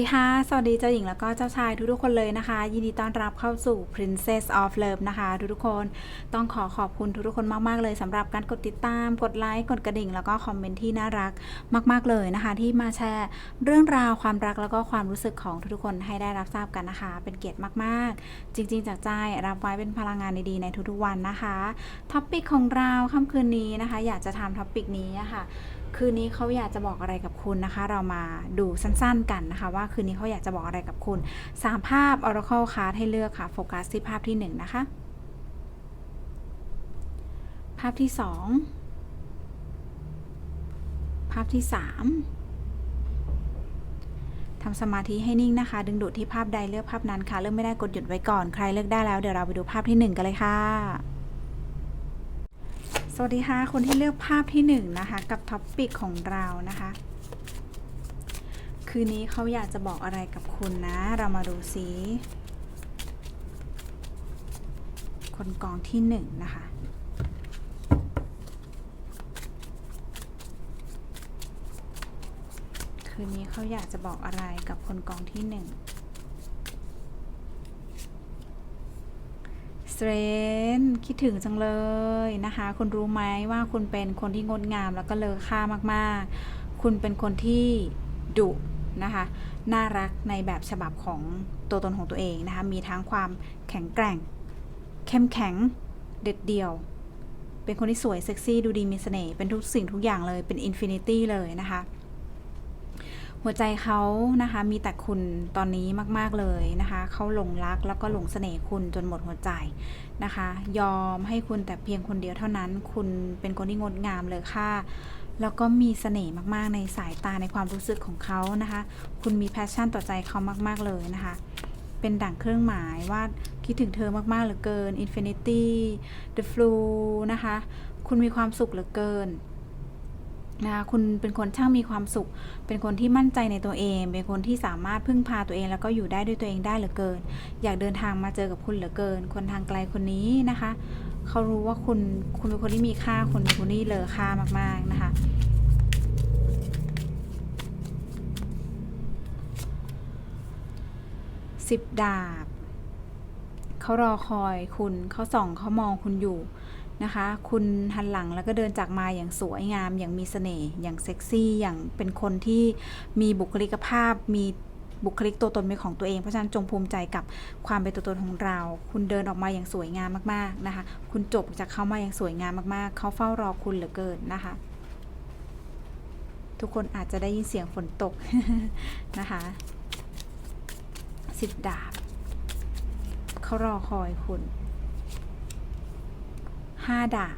สดีค่ะ สวัสดีเจ้าหญิงแล้วก็เจ้าชายทุกๆคนเลยนะคะ ยินดีต้อนรับเข้าสู่ Princess of Love นะคะ ทุกๆคนต้องขอขอบคุณทุกๆคนมากๆเลยสำหรับการกดติดตาม กดไลค์ กดกระดิ่ง แล้วก็คอมเมนต์ที่น่ารักมากๆเลยนะคะ ที่มาแชร์เรื่องราวความรักแล้วก็ความรู้สึกของทุกๆคนให้ได้รับทราบกันนะคะ เป็นเกียรติมากๆ จริง ๆ จากใจรับไว้เป็นพลังงานดีๆในทุกๆวันนะคะท็อปปิกของเราค่ำคืนนี้นะคะ อยากจะทำท็อปปิกนี้อะค่ะ คืนนี้เขาอยากจะบอกอะไรกับคุณนะคะ เรามาดูสั้นๆกันนะคะ ว่าคืนนี้เขาอยากจะบอกอะไรกับคุณ 3 ภาพ Oracle Card ให้เลือกค่ะโฟกัสที่ภาพที่ 1 นะคะ ภาพที่ 2 ภาพที่ 3 ทำสมาธิให้นิ่งนะคะ ดึงดูดที่ภาพใดเลือกภาพนั้นค่ะ เลือกไม่ได้กดหยุดไว้ก่อน ใครเลือกได้แล้วเดี๋ยวเราไปดูภาพที่ 1 กันเลยค่ะ สวัสดีค่ะ คนที่เลือกภาพที่หนึ่งนะคะ กับท็อปปิกของเรานะคะ คืนนี้เขาอยากจะบอกอะไรกับคุณนะ เรามาดูซิคนกองที่หนึ่งนะคะคืนนี้เขาอยากจะบอกอะไรกับคนกองที่หนึ่ง เตรนคิดถึงจังเลยนะคะ คุณรู้ไหมว่าคุณเป็นคนที่งดงามแล้วก็เลอค่ามากๆ คุณเป็นคนที่ดุนะคะ น่ารักในแบบฉบับของตัวตนของตัวเองนะคะ มีทั้งความแข็งแกร่ง เข้มแข็ง เด็ดเดี่ยว เป็นคนที่สวยเซ็กซี่ดูดีมีเสน่ห์ เป็นทุกสิ่งทุกอย่างเลย เป็นอินฟินิตี้เลยนะคะ หัวใจเขานะคะมีแต่คุณตอนนี้มาก ๆ เลยนะคะเขาหลงรักแล้วก็หลงเสน่ห์คุณจนหมดหัวใจนะคะ ยอมให้คุณแต่เพียงคนเดียวเท่านั้น คุณเป็นคนที่งดงามเลยค่ะแล้วก็มีเสน่ห์มากๆในสายตาในความรู้สึกของเขานะคะ คุณมีแพชชั่นต่อใจเขามาก ๆ เลยนะคะ เป็นดั่งเครื่องหมายว่าคิดถึงเธอมาก ๆ เหลือเกิน Infinity The Flu นะคะ คุณมีความสุขเหลือเกิน นะคะคุณเป็นคนช่างมีความสุข เป็นคนที่มั่นใจในตัวเอง เป็นคนที่สามารถพึ่งพาตัวเอง แล้วก็อยู่ได้ด้วยตัวเองได้เหลือเกิน อยากเดินทางมาเจอกับคุณเหลือเกิน คนทางไกลคนนี้นะคะ เขารู้ว่าคุณคุณเป็นคนที่มีค่าคุณเป็นคนที่เลอค่ามากๆนะคะสิบดาบ เขารอคอยคุณเขาส่องเขามองคุณอยู่ นะคะ คุณหันหลังแล้วก็เดินจากมาอย่างสวยงาม อย่างมีเสน่ห์อย่างเซ็กซี่ อย่างเป็นคนที่มีบุคลิกภาพมีบุคลิกตัวตนเป็นของตัวเอง เพราะฉะนั้นจงภูมิใจกับความเป็นตัวตนของเรา คุณเดินออกมาอย่างสวยงามมากๆนะคะ คุณจบจากเขามาอย่างสวยงามมากๆ เขาเฝ้ารอคุณเหลือเกินนะคะ ทุกคนอาจจะได้ยินเสียงฝนตกนะคะสิบดาบ เขารอคอยคุณ ห้าดาบ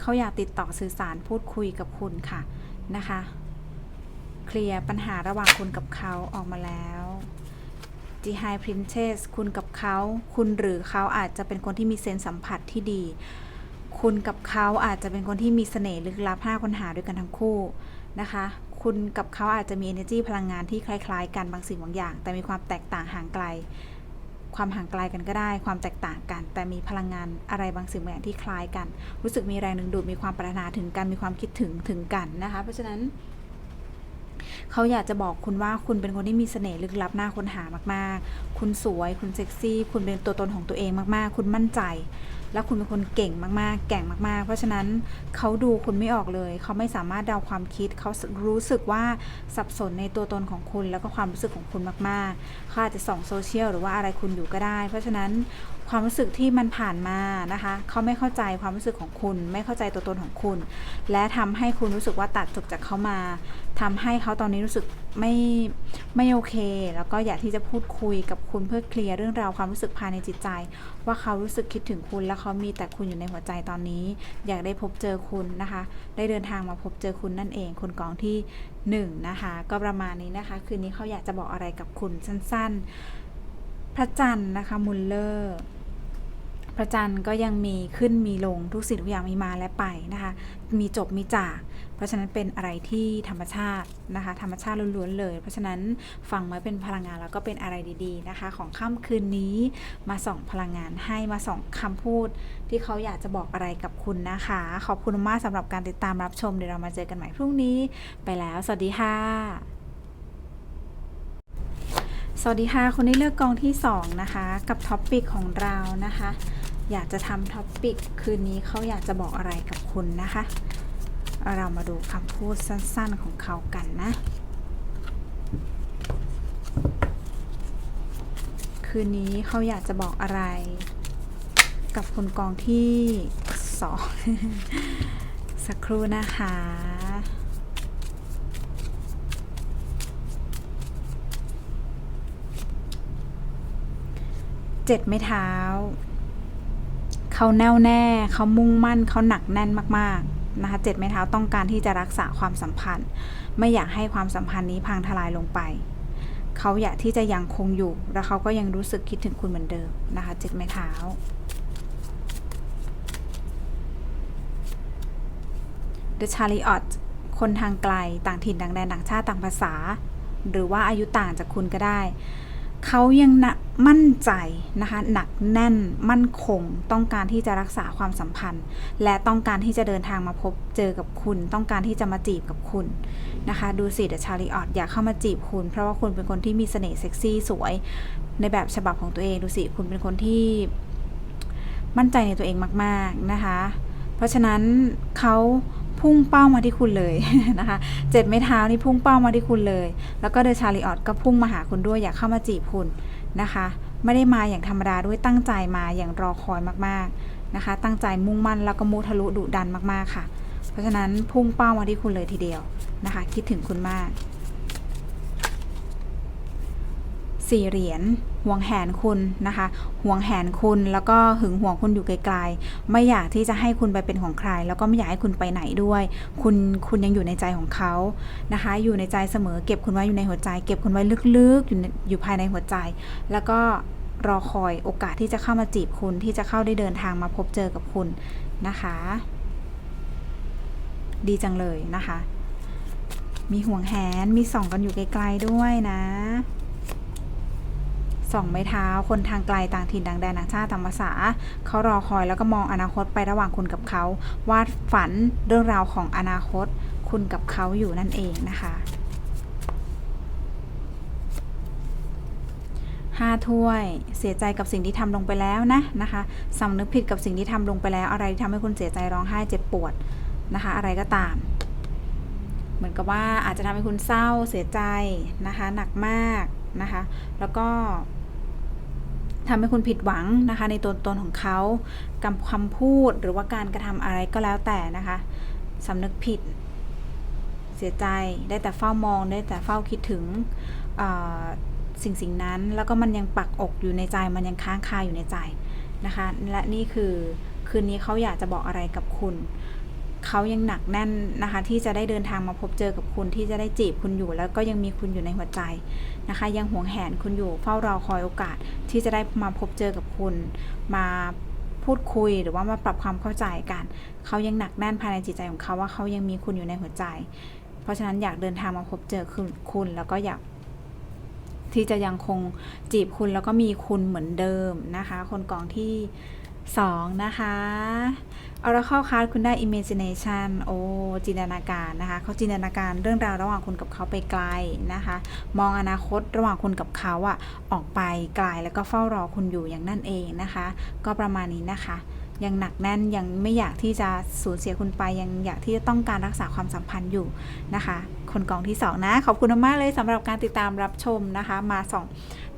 เขาอยากติดต่อสื่อสารพูดคุยกับคุณค่ะนะคะ เคลียร์ปัญหาระหว่างคุณกับเขาออกมาแล้ว The High Princess คุณกับเขา คุณหรือเขาอาจจะเป็นคนที่มีเซนส์สัมผัสที่ดี คุณกับเขาอาจจะเป็นคนที่มีเสน่ห์ลึกลับห้าคนหาด้วยกันทั้งคู่นะคะ คุณกับเขาอาจจะมี energy พลังงานที่คล้าย ๆ กันบางสิ่งบางอย่าง แต่มีความแตกต่างห่างไกล ความห่างไกลกันก็ได้ ความแตกต่างกัน แต่มีพลังงานอะไรบางสิ่งบางอย่างที่คล้ายกัน รู้สึกมีแรงดึงดูดมีความปรารถนาถึงกันมีความคิดถึงถึงกันนะคะ เพราะฉะนั้นเขาอยากจะบอกคุณว่าคุณเป็นคนที่มีเสน่ห์ลึกลับน่าค้นหามาก ๆ คุณสวย คุณเซ็กซี่ คุณเป็นตัวตนของตัวเองมาก ๆ คุณมั่นใจ แล้วคุณเป็นคนเก่งมากๆ แก่งมากๆ เพราะฉะนั้นเขาดูคุณไม่ออกเลย เขาไม่สามารถเดาความคิด เขารู้สึกว่าสับสนในตัวตนของคุณ แล้วก็ความรู้สึกของคุณมากๆเขาอาจจะส่องโซเชียลหรือว่าอะไรคุณอยู่ก็ได้ เพราะฉะนั้น ความรู้สึกที่มันผ่านมานะคะเขาไม่เข้าใจความรู้สึกของคุณ ไม่เข้าใจตัวตนของคุณ และทำให้คุณรู้สึกว่าตัดจบจากเขามาทำให้เขาตอนนี้รู้สึกไม่ไม่โอเค แล้วก็อยากที่จะพูดคุยกับคุณเพื่อเคลียร์เรื่องราวความรู้สึกภายในจิตใจ ว่าเขารู้สึกคิดถึงคุณ และเขามีแต่คุณอยู่ในหัวใจตอนนี้ อยากได้พบเจอคุณนะคะ ได้เดินทางมาพบเจอคุณนั่นเองคนกองที่หนึ่งนะคะก็ประมาณนี้นะคะ คืนนี้เขาอยากจะบอกอะไรกับคุณสั้น ๆ พระจันทร์นะคะมุลเลอร์ พระจันทร์ก็ยังมีขึ้นมีลงทุกสิ่งทุกอย่างมีมาและไปนะคะ มีจบมีจาก เพราะฉะนั้นเป็นอะไรที่ธรรมชาตินะคะ ธรรมชาติล้วนๆเลย เพราะฉะนั้นฟังไว้เป็นพลังงานแล้วก็เป็นอะไรดีๆนะคะ ของค่ำคืนนี้มาส่องพลังงานให้มาส่องคำพูด ที่เขาอยากจะบอกอะไรกับคุณนะคะ ขอบคุณมากสำหรับการติดตามรับชมเดี๋ยวเรามาเจอกันใหม่พรุ่งนี้ ไปแล้ว สวัสดีค่ะสวัสดีค่ะคนที่เลือกกองที่ 2 นะคะ กับท็อปปิกของเรานะคะ อยากจะทำท็อปปิกคืนนี้เขาอยากจะบอกอะไรกับคุณนะคะ เรามาดูคำพูดสั้นๆของเขากันนะ คืนนี้เขาอยากจะบอกอะไร กับคนกองที่สองสักครู่นะคะเจ็ดไม่เท้า เขาแน่วแน่ เขามุ่งมั่น เขาหนักแน่นมากๆนะคะเจ็ดไม้เท้าต้องการที่จะรักษาความสัมพันธ์ ไม่อยากให้ความสัมพันธ์นี้พังทลายลงไป เขาอยากที่จะยังคงอยู่ และเขาก็ยังรู้สึกคิดถึงคุณเหมือนเดิมนะคะเจ็ดไม้เท้า The Chariot คนทางไกล ต่างถิ่นต่างแดนต่างชาติต่างภาษา หรือว่าอายุต่างจากคุณก็ได้ เขายังนะมั่นใจนะคะหนักแน่นมั่นคง ต้องการที่จะรักษาความสัมพันธ์ และต้องการที่จะเดินทางมาพบเจอกับคุณ ต้องการที่จะมาจีบกับคุณนะคะดูสิเดชาริออตอยากเข้ามาจีบคุณ เพราะว่าคุณเป็นคนที่มีเสน่ห์เซ็กซี่สวย ในแบบฉบับของตัวเองดูสิคุณเป็นคนที่มั่นใจในตัวเองมาก ๆนะคะ เพราะฉะนั้นเขา พุ่งเป้ามาที่คุณเลยนะคะเจ็ดไม้เท้านี่พุ่งเป้ามาที่คุณเลย แล้วก็เดอะชาริออตก็พุ่งมาหาคุณด้วยอยากเข้ามาจีบคุณนะคะ ไม่ได้มาอย่างธรรมดาด้วยตั้งใจมาอย่างรอคอยมากๆนะคะ ตั้งใจมุ่งมั่นแล้วก็มุทะลุดุดันมากๆค่ะ เพราะฉะนั้นพุ่งเป้ามาที่คุณเลยทีเดียวนะคะ คิดถึงคุณมากสี่เหรียญ ห่วงแหนคุณนะคะ ห่วงแหนคุณแล้วก็หึงห่วงคุณอยู่ไกลๆ ไม่อยากที่จะให้คุณไปเป็นของใคร แล้วก็ไม่อยากให้คุณไปไหนด้วย คุณคุณยังอยู่ในใจของเขานะคะ อยู่ในใจเสมอเก็บคุณไว้อยู่ในหัวใจ เก็บคุณไว้ลึกๆ อยู่ในอยู่ภายในหัวใจ แล้วก็รอคอยโอกาสที่จะเข้ามาจีบคุณที่จะเข้าได้เดินทางมาพบเจอกับคุณนะคะ ดีจังเลยนะคะ มีห่วงแหนมีส่องกันอยู่ไกลๆด้วยนะ สองไม้เท้า คนทางไกลต่างถิ่นต่างแดนต่างชาติต่างภาษา เขารอคอยแล้วก็มองอนาคตไประหว่างคุณกับเขา วาดฝันเรื่องราวของอนาคต คุณกับเขาอยู่นั่นเองนะคะห้าถ้วย เสียใจกับสิ่งที่ทำลงไปแล้วนะนะคะสำนึกผิดกับสิ่งที่ทำลงไปแล้ว อะไรที่ทำให้คุณเสียใจร้องไห้เจ็บปวดนะคะ อะไรก็ตาม เหมือนกับว่าอาจจะทำให้คุณเศร้าเสียใจนะคะ หนักมากนะคะ แล้วก็ ทำให้คุณผิดหวังนะคะ ในตัวตนของเขากับคำพูดหรือว่าการกระทำอะไรก็แล้วแต่นะคะสำนึกผิด เสียใจได้แต่เฝ้ามองได้แต่เฝ้าคิดถึงสิ่งสิ่งนั้นแล้วก็มันยังปักอกอยู่ในใจมันยังค้างคาอยู่ในใจนะคะ และนี่คือคืนนี้เขาอยากจะบอกอะไรกับคุณ เขายังหนักแน่นนะคะ ที่จะได้เดินทางมาพบเจอกับคุณที่จะได้จีบคุณอยู่ แล้วก็ยังมีคุณอยู่ในหัวใจนะคะ ยังหวงแหนคุณอยู่เฝ้ารอคอยโอกาสที่จะได้มาพบเจอกับคุณ มาพูดคุยหรือว่ามาปรับความเข้าใจกัน เขายังหนักแน่นภายในจิตใจของเขาว่าเขายังมีคุณอยู่ในหัวใจ เพราะฉะนั้นอยากเดินทางมาพบเจอคุณแล้วก็อยากที่จะยังคงจีบคุณแล้วก็มีคุณเหมือนเดิมนะคะ คนกองที่2นะคะ Oracle Card คุณได้ Imagination โอ้จินตนาการนะคะเขาจินตนาการเรื่องราวระหว่างคุณกับเขาไปไกลนะคะ มองอนาคตระหว่างคุณกับเขาอะออกไปไกลแล้วก็เฝ้ารอคุณอยู่อย่างนั่นเองนะคะ ก็ประมาณนี้นะคะ ยังหนักแน่นยังไม่อยากที่จะสูญเสียคุณไปยังอยากที่จะต้องการรักษาความสัมพันธ์อยู่นะคะ คนกองที่ 2 นะ ขอบคุณมากเลยสำหรับการติดตามรับชมนะคะ มาสอง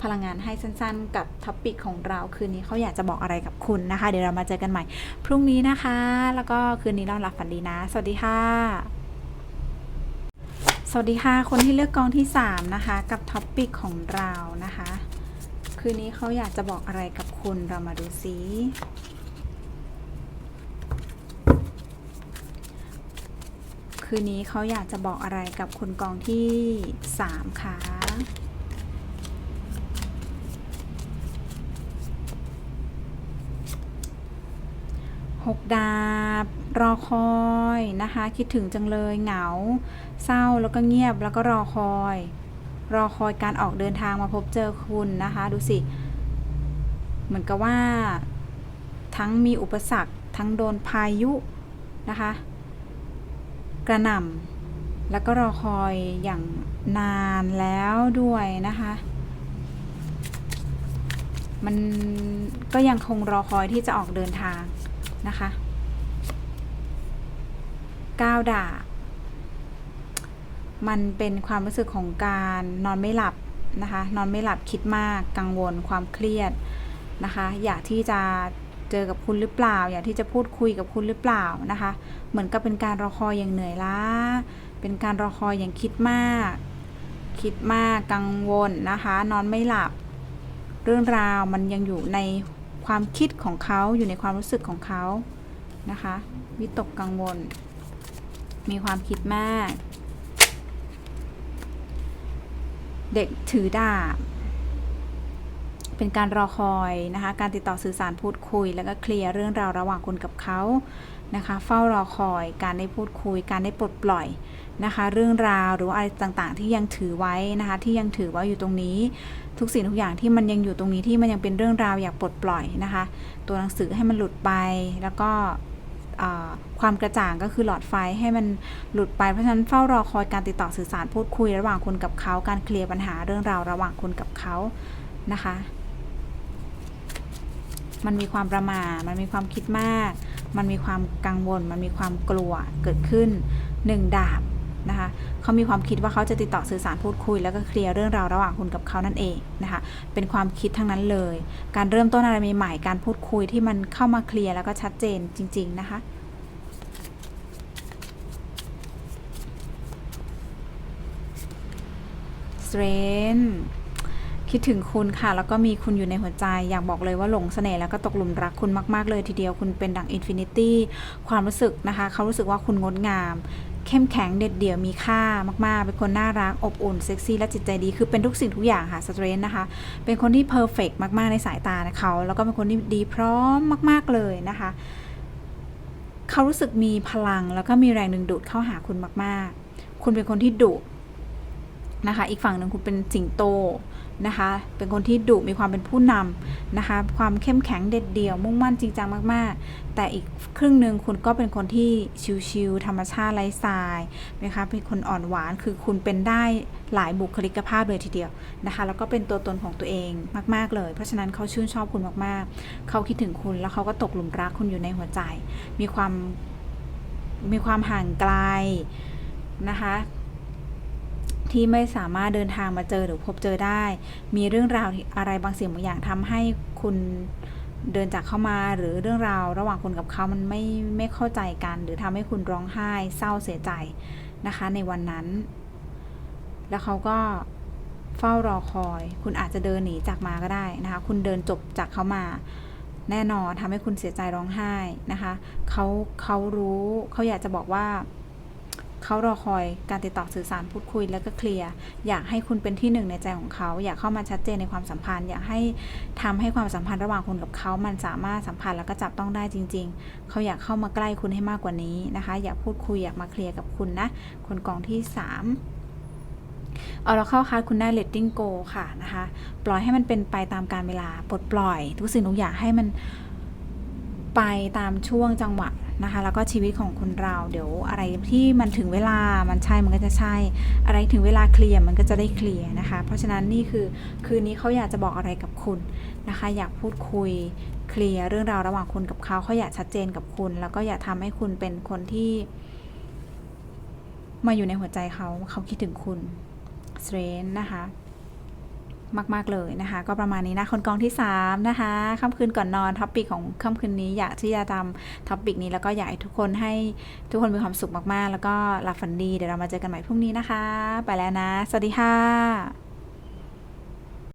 พลังงานให้สั้นๆ กับท็อปิกของเราคืนนี้เขาอยากจะบอกอะไรกับคุณนะคะ เดี๋ยวเรามาเจอกันใหม่ พรุ่งนี้นะคะ แล้วก็คืนนี้เราหลับฝันดีนะ สวัสดีค่ะ สวัสดีค่ะ คนที่เลือกกองที่ 3 นะคะ กับท็อปิกของเรานะคะ คืนนี้เขาอยากจะบอกอะไรกับคุณเรามาดูซิคืนนี้เขาอยากจะบอกอะไรกับคุณกองที่ 3คะ หกดาบ รอคอยนะคะ คิดถึงจังเลยเหงา เศร้าแล้วก็เงียบแล้วก็รอคอย รอคอยการออกเดินทางมาพบเจอคุณนะคะ ดูสิ เหมือนกับว่า ทั้งมีอุปสรรค ทั้งโดนพายุนะคะ กระหน่ำแล้วก็รอคอยอย่างนานแล้วด้วยนะคะมันก็ยังคงรอคอยที่จะออกเดินทาง นะคะก้าวดามันเป็นความรู้สึกของการนอนไม่หลับนะคะ นอนไม่หลับคิดมากกังวลความเครียดนะคะ อยากที่จะเจอกับคุณหรือเปล่า อยากที่จะพูดคุยกับคุณหรือเปล่านะคะ เหมือนกับเป็นการรอคอยอย่างเหนื่อยล้า เป็นการรอคอยอย่างคิดมาก คิดมากกังวลนะคะ นอนไม่หลับ เรื่องราวมันยังอยู่ใน ความคิดของเขาอยู่ในความรู้สึกของเขานะคะวิตกกังวล มีความคิดมาก เด็กถือดาบ เป็นการรอคอยนะคะการติดต่อสื่อสารพูดคุย แล้วก็เคลียร์เรื่องราวระหว่างคุณกับเขานะคะ เฝ้ารอคอยการได้พูดคุย การได้ปลดปล่อย นะคะ เรื่องราวหรือว่าอะไรต่างๆ ที่ยังถือไว้นะคะ ที่ยังถือไว้อยู่ตรงนี้ ทุกสิ่งทุกอย่างที่มันยังอยู่ตรงนี้ที่มันยังเป็นเรื่องราวอยากปลดปล่อยนะคะ ตัวหนังสือให้มันหลุดไปแล้วก็ความกระจ่างก็คือหลอดไฟให้มันหลุดไปเพราะฉะนั้นเฝ้ารอคอยการติดต่อสื่อสารพูดคุยระหว่างคุณกับเขา การเคลียร์ปัญหาเรื่องราวระหว่างคุณกับเขานะคะ มันมีความประมาทมันมีความคิดมาก มันมีความกังวล มันมีความกลัวเกิดขึ้นหนึ่งดาบ นะคะเขามีความคิดว่าเขาจะติดต่อสื่อสารพูดคุย แล้วก็เคลียร์เรื่องราวระหว่างคุณกับเขานั่นเองนะคะเป็นความคิดทั้งนั้นเลย การเริ่มต้นอะไรใหม่ๆการพูดคุยที่มันเข้ามาเคลียร์แล้วก็ชัดเจนจริง ๆ นะคะ s t r a n g คิดถึงคุณค่ะ แล้วก็มีคุณอยู่ในหัวใจ อยากบอกเลยว่าหลงเสน่ห์แล้วก็ตกหลุมรักคุณมาก ๆ เลยทีเดียวคุณเป็นดั่งอินฟินิตี้ความรู้สึกนะคะ เขารู้สึกว่าคุณงดงาม เข้มแข็งเด็ดเดี่ยวมีค่ามากๆ เป็นคนน่ารักอบอุ่นเซ็กซี่และจิตใจดีคือเป็นทุกสิ่งทุกอย่างค่ะสเตรนนะคะ เป็นคนที่เพอร์เฟกมากๆในสายตาเขาแล้วก็เป็นคนที่ดีพร้อมมากๆเลยนะคะเขารู้สึกมีพลังแล้วก็มีแรงดึงดูดเข้าหาคุณมากๆ คุณเป็นคนที่ดุนะคะ อีกฝั่งหนึ่งคุณเป็นสิงโต นะคะ เป็นคนที่ดุมีความเป็นผู้นำนะคะ ความเข้มแข็งเด็ดเดี่ยว มุ่งมั่นจริงจังมาก ๆ แต่อีกครึ่งหนึ่งคุณก็เป็นคนที่ชิลๆธรรมชาติไร้สายนะคะ เป็นคนอ่อนหวาน คือคุณเป็นได้หลายบุคลิกภาพเลยทีเดียวนะคะ แล้วก็เป็นตัวตนของตัวเองมาก ๆ เลย เพราะฉะนั้นเขาชื่นชอบคุณมาก ๆ เขาคิดถึงคุณ แล้วเขาก็ตกหลุมรักคุณอยู่ในหัวใจ มีความ มีความห่างไกลนะคะ ที่ไม่สามารถเดินทางมาเจอหรือพบเจอได้ มีเรื่องราวอะไรบางสิ่งบางอย่างทำให้คุณเดินจากเข้ามาหรือเรื่องราวระหว่างคุณกับเขามันไม่ไม่เข้าใจกัน หรือทำให้คุณร้องไห้เศร้าเสียใจนะคะ ในวันนั้น แล้วเขาก็เฝ้ารอคอย คุณอาจจะเดินหนีจากมาก็ได้นะคะ คุณเดินจบจากเขามาแน่นอนทำให้คุณเสียใจร้องไห้นะคะเขาเขารู้เขาอยากจะบอกว่า เขารอคอยการติดต่อสื่อสารพูดคุยแล้วก็เคลียร์อยากให้คุณเป็นที่หนึ่งในใจของเขา อยากเข้ามาชัดเจนในความสัมพันธ์ อยากให้ทำให้ความสัมพันธ์ระหว่างคุณกับเขา มันสามารถสัมพันธ์แล้วก็จับต้องได้จริง ๆ เขาอยากเข้ามาใกล้คุณให้มากกว่านี้นะคะ อยากพูดคุยอยากมาเคลียร์กับคุณนะคนกองที่ 3เอาเราเข้าคัดคุณได้ letting go ค่ะนะคะ ปล่อยให้มันเป็นไปตามการเวลาปลดปล่อย ทุกสิ่งทุกอย่างให้มันไปตามช่วงจังหวะ นะคะ แล้วก็ชีวิตของคนเรา เดี๋ยวอะไรที่มันถึงเวลามันใช่มันก็จะใช่ อะไรถึงเวลาเคลียร์มันก็จะได้เคลียร์นะคะ เพราะฉะนั้นนี่คือคืนนี้เขาอยากจะบอกอะไรกับคุณนะคะ อยากพูดคุยเคลียร์เรื่องราวระหว่างคุณกับเขาเขาอยากชัดเจนกับคุณ แล้วก็อยากทำให้คุณเป็นคนที่มาอยู่ในหัวใจเขาเขาคิดถึงคุณสเตรนนะคะ มาก ๆ เลยนะคะ ก็ประมาณนี้นะ คนกองที่ 3 นะคะค่ำคืนก่อนนอนท็อปปิกของค่ำคืนนี้อยากที่จะทำท็อปปิกนี้แล้วก็อยากให้ทุกคนให้ทุกคนมีความสุขมากๆ แล้วก็หลับฝันดี เดี๋ยวเรามาเจอกันใหม่พรุ่งนี้นะคะ ไปแล้วนะ สวัสดีค่ะ